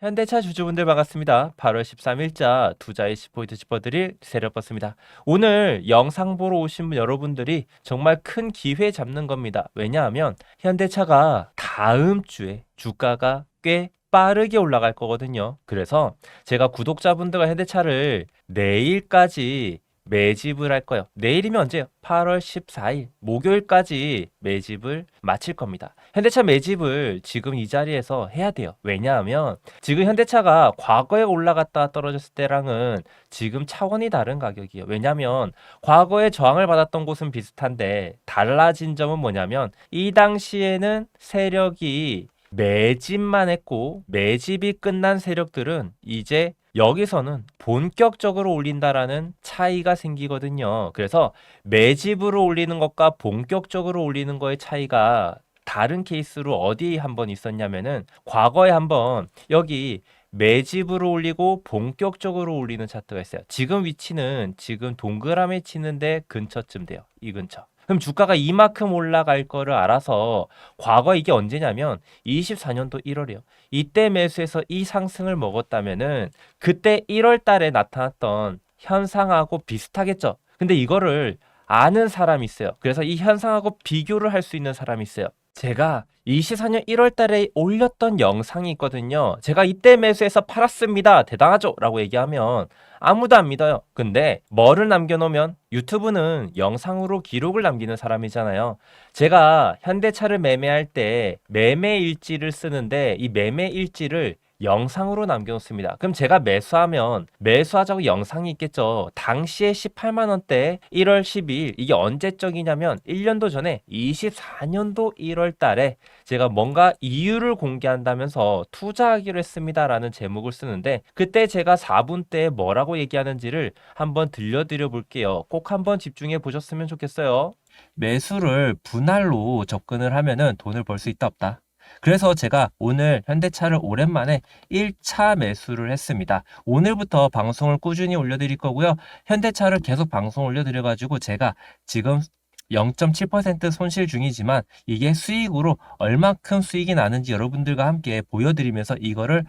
현대차 주주분들 반갑습니다. 8월 13일자 투자의 10포인트 짚어드릴 세력버스입니다. 오늘 영상 보러 오신 분 여러분들이 정말 큰 기회 잡는 겁니다. 왜냐하면 현대차가 다음 주에 주가가 꽤 빠르게 올라갈 거거든요. 그래서 제가 구독자분들과 현대차를 내일까지 매집을 할 거예요. 내일이면 언제요? 8월 14일 목요일까지 매집을 마칠 겁니다. 현대차 매집을 지금 이 자리에서 해야 돼요. 왜냐하면 지금 현대차가 과거에 올라갔다 떨어졌을 때랑은 지금 차원이 다른 가격이에요. 왜냐하면 과거에 저항을 받았던 곳은 비슷한데 달라진 점은 뭐냐면 이 당시에는 세력이 매집만 했고 매집이 끝난 세력들은 이제 여기서는 본격적으로 올린다라는 차이가 생기거든요. 그래서 매집으로 올리는 것과 본격적으로 올리는 거의 차이가 다른 케이스로 어디 한번 있었냐면은 과거에 한번 여기 매집으로 올리고 본격적으로 올리는 차트가 있어요. 지금 위치는 지금 동그라미 치는데 근처쯤 돼요. 이 근처. 그럼 주가가 이만큼 올라갈 거를 알아서 과거 이게 언제냐면 24년도 1월이요. 이때 매수해서 이 상승을 먹었다면은 그때 1월 달에 나타났던 현상하고 비슷하겠죠. 근데 이거를 아는 사람이 있어요. 그래서 이 현상하고 비교를 할 수 있는 사람이 있어요. 제가 24년 1월 달에 올렸던 영상이 있거든요. 제가 이때 매수해서 팔았습니다. 대단하죠? 라고 얘기하면 아무도 안 믿어요. 근데 뭐를 남겨놓으면 유튜브는 영상으로 기록을 남기는 사람이잖아요. 제가 현대차를 매매할 때 매매 일지를 쓰는데 이 매매 일지를 영상으로 남겨놓습니다. 그럼 제가 매수하면 매수하자고 영상이 있겠죠. 당시에 18만 원대 1월 12일 이게 언제적이냐면 1년도 전에 24년도 1월 달에 제가 뭔가 이유를 공개한다면서 투자하기로 했습니다라는 제목을 쓰는데 그때 제가 4분 때 뭐라고 얘기하는지를 한번 들려드려 볼게요. 꼭 한번 집중해 보셨으면 좋겠어요. 매수를 분할로 접근을 하면은 돈을 벌 수 있다 없다. 그래서 제가 오늘 현대차를 오랜만에 1차 매수를 했습니다. 오늘부터 방송을 꾸준히 올려드릴 거고요. 현대차를 계속 방송 올려드려가지고 제가 지금 0.7% 손실 중이지만 이게 수익으로 얼마큼 수익이 나는지 여러분들과 함께 보여드리면서 이거를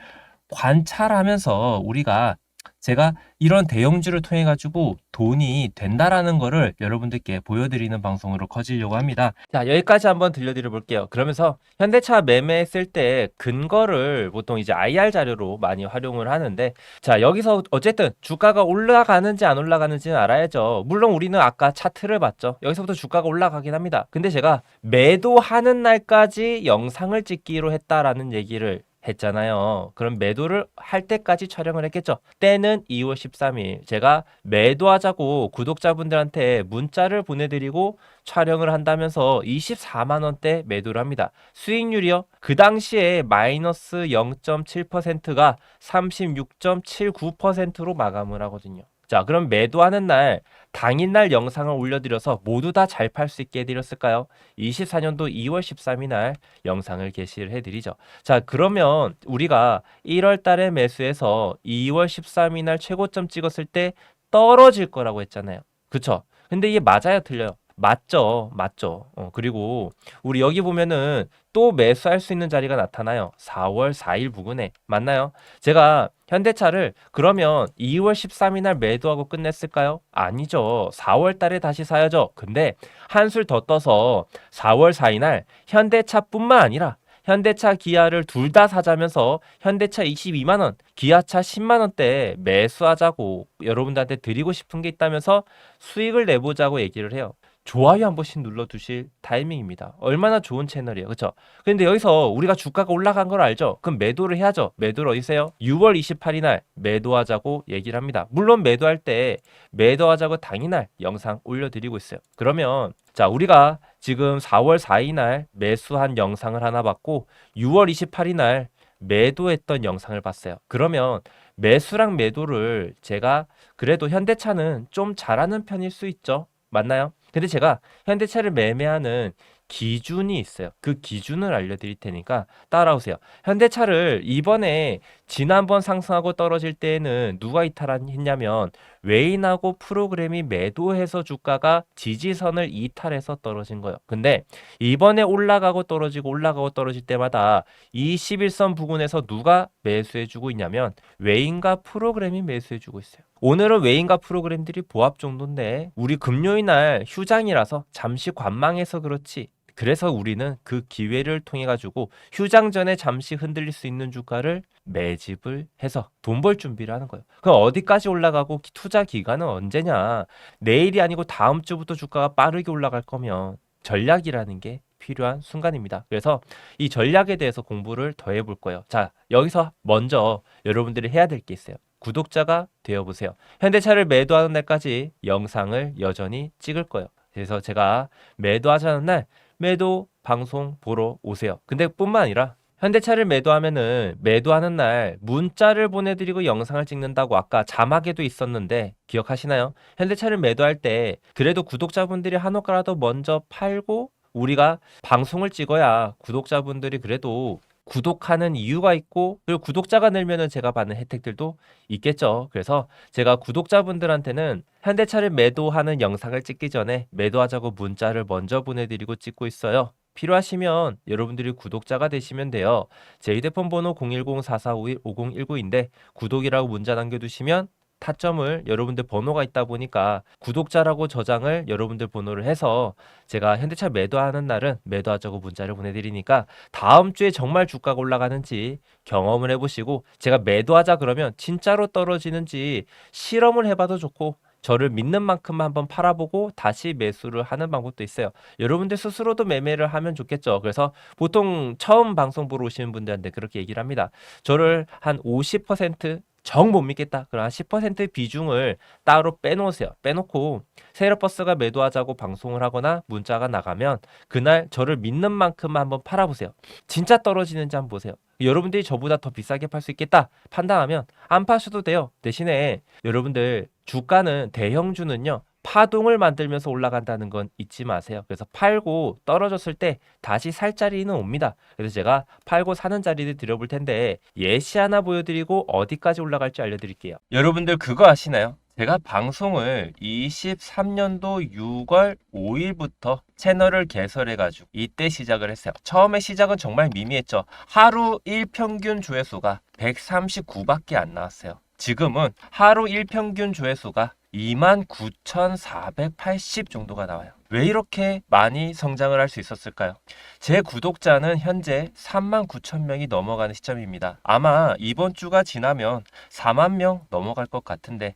관찰하면서 우리가 제가 이런 대형주를 통해 가지고 돈이 된다라는 거를 여러분들께 보여드리는 방송으로 커지려고 합니다. 자 여기까지 한번 들려드려 볼게요. 그러면서 현대차 매매했을 때 근거를 보통 이제 IR 자료로 많이 활용을 하는데 자 여기서 어쨌든 주가가 올라가는지 안 올라가는지는 알아야죠. 물론 우리는 아까 차트를 봤죠. 여기서부터 주가가 올라가긴 합니다. 근데 제가 매도하는 날까지 영상을 찍기로 했다라는 얘기를 했잖아요. 그럼 매도를 할 때까지 촬영을 했겠죠. 때는 2월 13일. 제가 매도하자고 구독자분들한테 문자를 보내드리고 촬영을 한다면서 24만 원대 매도를 합니다. 수익률이요? 그 당시에 마이너스 0.7%가 36.79%로 마감을 하거든요. 자, 그럼 매도하는 날 당일날 영상을 올려드려서 모두 다 잘 팔 수 있게 해드렸을까요? 24년도 2월 13일 날 영상을 게시를 해드리죠. 자, 그러면 우리가 1월 달에 매수해서 2월 13일 날 최고점 찍었을 때 떨어질 거라고 했잖아요. 그쵸? 근데 이게 맞아요, 틀려요? 맞죠, 맞죠. 어, 그리고 우리 여기 보면은 또 매수할 수 있는 자리가 나타나요. 4월 4일 부근에. 맞나요? 제가 현대차를 그러면 2월 13일 날 매도하고 끝냈을까요? 아니죠. 4월 달에 다시 사야죠. 근데 한술 더 떠서 4월 4일 날 현대차뿐만 아니라 현대차 기아를 둘 다 사자면서 현대차 22만 원, 기아차 10만 원대 매수하자고 여러분들한테 드리고 싶은 게 있다면서 수익을 내보자고 얘기를 해요. 좋아요 한 번씩 눌러 두실 타이밍입니다. 얼마나 좋은 채널이에요. 그쵸? 근데 여기서 우리가 주가가 올라간 걸 알죠? 그럼 매도를 해야죠. 매도를 어디세요? 6월 28일 날 매도하자고 얘기를 합니다. 물론 매도할 때 매도하자고 당일날 영상 올려 드리고 있어요. 그러면 자 우리가 지금 4월 4일 날 매수한 영상을 하나 봤고 6월 28일 날 매도했던 영상을 봤어요. 그러면 매수랑 매도를 제가 그래도 현대차는 좀 잘하는 편일 수 있죠. 맞나요? 근데 제가 현대차를 매매하는 기준이 있어요. 그 기준을 알려드릴 테니까 따라오세요. 현대차를 이번에 지난번 상승하고 떨어질 때에는 누가 이탈했냐면 외인하고 프로그램이 매도해서 주가가 지지선을 이탈해서 떨어진 거예요. 근데 이번에 올라가고 떨어지고 올라가고 떨어질 때마다 이 11선 부근에서 누가 매수해주고 있냐면 외인과 프로그램이 매수해주고 있어요. 오늘은 외인과 프로그램들이 보합 정도인데 우리 금요일 날 휴장이라서 잠시 관망해서 그렇지 그래서 우리는 그 기회를 통해 가지고 휴장 전에 잠시 흔들릴 수 있는 주가를 매집을 해서 돈 벌 준비를 하는 거예요. 그럼 어디까지 올라가고 기- 투자 기간은 언제냐? 내일이 아니고 다음 주부터 주가가 빠르게 올라갈 거면 전략이라는 게 필요한 순간입니다. 그래서 이 전략에 대해서 공부를 더 해볼 거예요. 자, 여기서 먼저 여러분들이 해야 될 게 있어요. 구독자가 되어 보세요. 현대차를 매도하는 날까지 영상을 여전히 찍을 거예요. 그래서 제가 매도하자는 날 매도 방송 보러 오세요. 근데 뿐만 아니라 현대차를 매도하면은 매도하는 날 문자를 보내드리고 영상을 찍는다고 아까 자막에도 있었는데 기억하시나요? 현대차를 매도할 때 그래도 구독자분들이 한호가라도 먼저 팔고 우리가 방송을 찍어야 구독자분들이 그래도 구독하는 이유가 있고 그리고 구독자가 늘면은 제가 받는 혜택들도 있겠죠. 그래서 제가 구독자분들한테는 현대차를 매도하는 영상을 찍기 전에 매도하자고 문자를 먼저 보내드리고 찍고 있어요. 필요하시면 여러분들이 구독자가 되시면 돼요. 제 휴대폰 번호 010-4451-5019인데 구독이라고 문자 남겨두시면 타점을 여러분들 번호가 있다 보니까 구독자라고 저장을 여러분들 번호를 해서 제가 현대차 매도하는 날은 매도하자고 문자를 보내드리니까 다음 주에 정말 주가가 올라가는지 경험을 해보시고 제가 매도하자 그러면 진짜로 떨어지는지 실험을 해봐도 좋고 저를 믿는 만큼만 한번 팔아보고 다시 매수를 하는 방법도 있어요. 여러분들 스스로도 매매를 하면 좋겠죠. 그래서 보통 처음 방송 보러 오시는 분들한테 그렇게 얘기를 합니다. 저를 한 50% 정 못 믿겠다. 그럼 한 10% 비중을 따로 빼놓으세요. 빼놓고 세일버스가 매도하자고 방송을 하거나 문자가 나가면 그날 저를 믿는 만큼만 한번 팔아보세요. 진짜 떨어지는지 한번 보세요. 여러분들이 저보다 더 비싸게 팔 수 있겠다 판단하면 안 파셔도 돼요. 대신에 여러분들 주가는 대형주는요. 파동을 만들면서 올라간다는 건 잊지 마세요. 그래서 팔고 떨어졌을 때 다시 살 자리는 옵니다. 그래서 제가 팔고 사는 자리를 드려볼 텐데 예시 하나 보여드리고 어디까지 올라갈지 알려드릴게요. 여러분들 그거 아시나요? 제가 방송을 23년도 6월 5일부터 채널을 개설해가지고 이때 시작을 했어요. 처음에 시작은 정말 미미했죠. 하루 일평균 조회수가 139밖에 안 나왔어요. 지금은 하루 일평균 조회수가 29,480 정도가 나와요. 왜 이렇게 많이 성장을 할 수 있었을까요? 제 구독자는 현재 3만 9천 명이 넘어가는 시점입니다. 아마 이번 주가 지나면 4만 명 넘어갈 것 같은데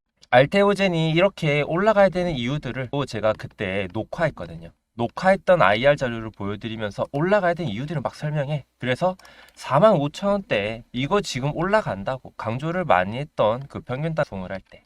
알테오젠이 이렇게 올라가야 되는 이유들을 또 제가 그때 녹화했거든요. 녹화했던 IR 자료를 보여드리면서 올라가야 되는 이유들을 막 설명해. 그래서 4만 5천 원대 이거 지금 올라간다고 강조를 많이 했던 그 평균 단송을 할 때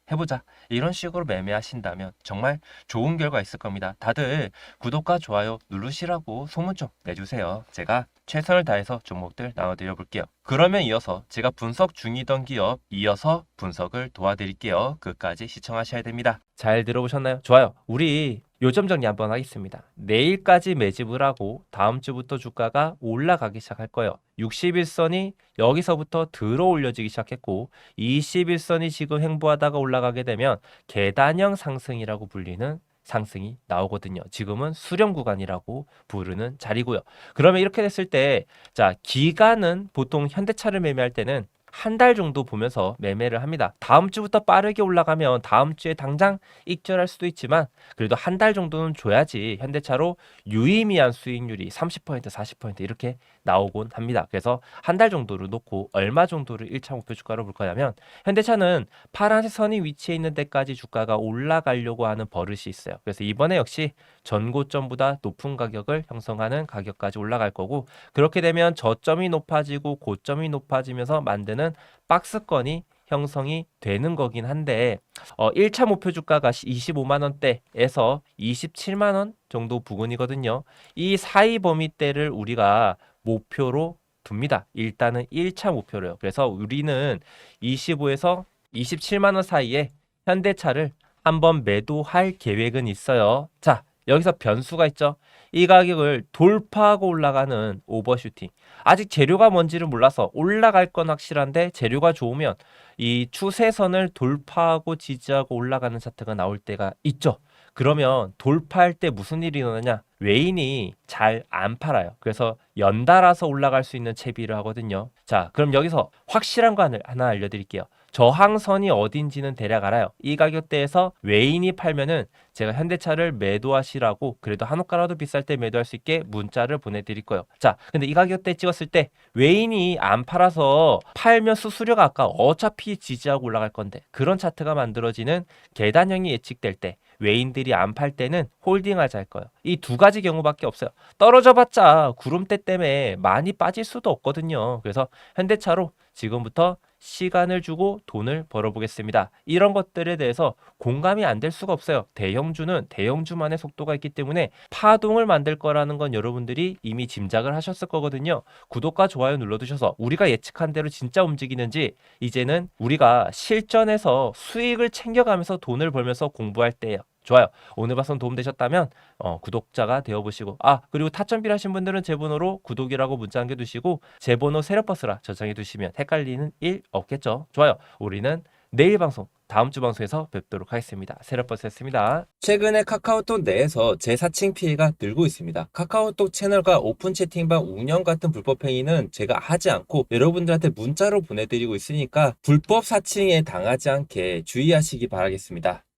해보자. 이런 식으로 매매하신다면 정말 좋은 결과 있을 겁니다. 다들 구독과 좋아요 누르시라고 소문 좀 내주세요. 제가 최선을 다해서 종목들 나눠드려 볼게요. 그러면 이어서 제가 분석 중이던 기업 이어서 분석을 도와드릴게요. 끝까지 시청하셔야 됩니다. 잘 들어보셨나요? 좋아요. 우리 요점 정리 한번 하겠습니다. 내일까지 매집을 하고 다음 주부터 주가가 올라가기 시작할 거예요. 61선이 여기서부터 들어 올려지기 시작했고 21선이 지금 행보하다가 올라가게 되면 계단형 상승이라고 불리는 상승이 나오거든요. 지금은 수렴 구간이라고 부르는 자리고요. 그러면 이렇게 됐을 때, 자, 기간은 보통 현대차를 매매할 때는 한 달 정도 보면서 매매를 합니다. 다음 주부터 빠르게 올라가면 다음 주에 당장 익절할 수도 있지만 그래도 한 달 정도는 줘야지 현대차로 유의미한 수익률이 30% 40% 이렇게 나오곤 합니다. 그래서 한 달 정도를 놓고 얼마 정도를 1차 목표 주가로 볼 거냐면 현대차는 파란색 선이 위치해 있는 데까지 주가가 올라가려고 하는 버릇이 있어요. 그래서 이번에 역시 전고점보다 높은 가격을 형성하는 가격까지 올라갈 거고 그렇게 되면 저점이 높아지고 고점이 높아지면서 만드는 박스권이 형성이 되는 거긴 한데 어 1차 목표 주가가 25만 원대에서 27만 원 정도 부근이거든요. 이 사이 범위대를 우리가 목표로 둡니다. 일단은 1차 목표로요. 그래서 우리는 25에서 27만 원 사이에 현대차를 한번 매도할 계획은 있어요. 자, 여기서 변수가 있죠. 이 가격을 돌파하고 올라가는 오버슈팅. 아직 재료가 뭔지를 몰라서 올라갈 건 확실한데 재료가 좋으면 이 추세선을 돌파하고 지지하고 올라가는 차트가 나올 때가 있죠. 그러면 돌파할 때 무슨 일이 일어나냐? 외인이 잘 안 팔아요. 그래서 연달아서 올라갈 수 있는 채비를 하거든요. 자, 그럼 여기서 확실한 거 하나- 알려드릴게요. 저항선이 어딘지는 대략 알아요. 이 가격대에서 외인이 팔면은 제가 현대차를 매도하시라고 그래도 한옥가라도 비쌀 때 매도할 수 있게 문자를 보내드릴 거예요. 자, 근데 이 가격대 찍었을 때 외인이 안 팔아서 팔면 수수료가 아까 어차피 지지하고 올라갈 건데 그런 차트가 만들어지는 계단형이 예측될 때 외인들이 안 팔 때는 홀딩하자 할 거예요. 이 두 가지 경우밖에 없어요. 떨어져 봤자 구름대 때문에 많이 빠질 수도 없거든요. 그래서 현대차로 지금부터 시간을 주고 돈을 벌어보겠습니다. 이런 것들에 대해서 공감이 안 될 수가 없어요. 대형주는 대형주만의 속도가 있기 때문에 파동을 만들 거라는 건 여러분들이 이미 짐작을 하셨을 거거든요. 구독과 좋아요 눌러두셔서 우리가 예측한 대로 진짜 움직이는지 이제는 우리가 실전에서 수익을 챙겨가면서 돈을 벌면서 공부할 때예요. 좋아요. 오늘 방송 도움되셨다면 어, 구독자가 되어보시고 아 그리고 타점 필요하신 분들은 제 번호로 구독이라고 문자 남겨두시고 제 번호 세력버스라 저장해 두시면 헷갈리는 일 없겠죠. 좋아요. 우리는 내일 방송 다음 주 방송에서 뵙도록 하겠습니다. 세력버스였습니다. 최근에 카카오톡 내에서 재사칭 피해가 늘고 있습니다. 카카오톡 채널과 오픈 채팅방 운영 같은 불법 행위는 제가 하지 않고 여러분들한테 문자로 보내드리고 있으니까 불법 사칭에 당하지 않게 주의하시기 바라겠습니다.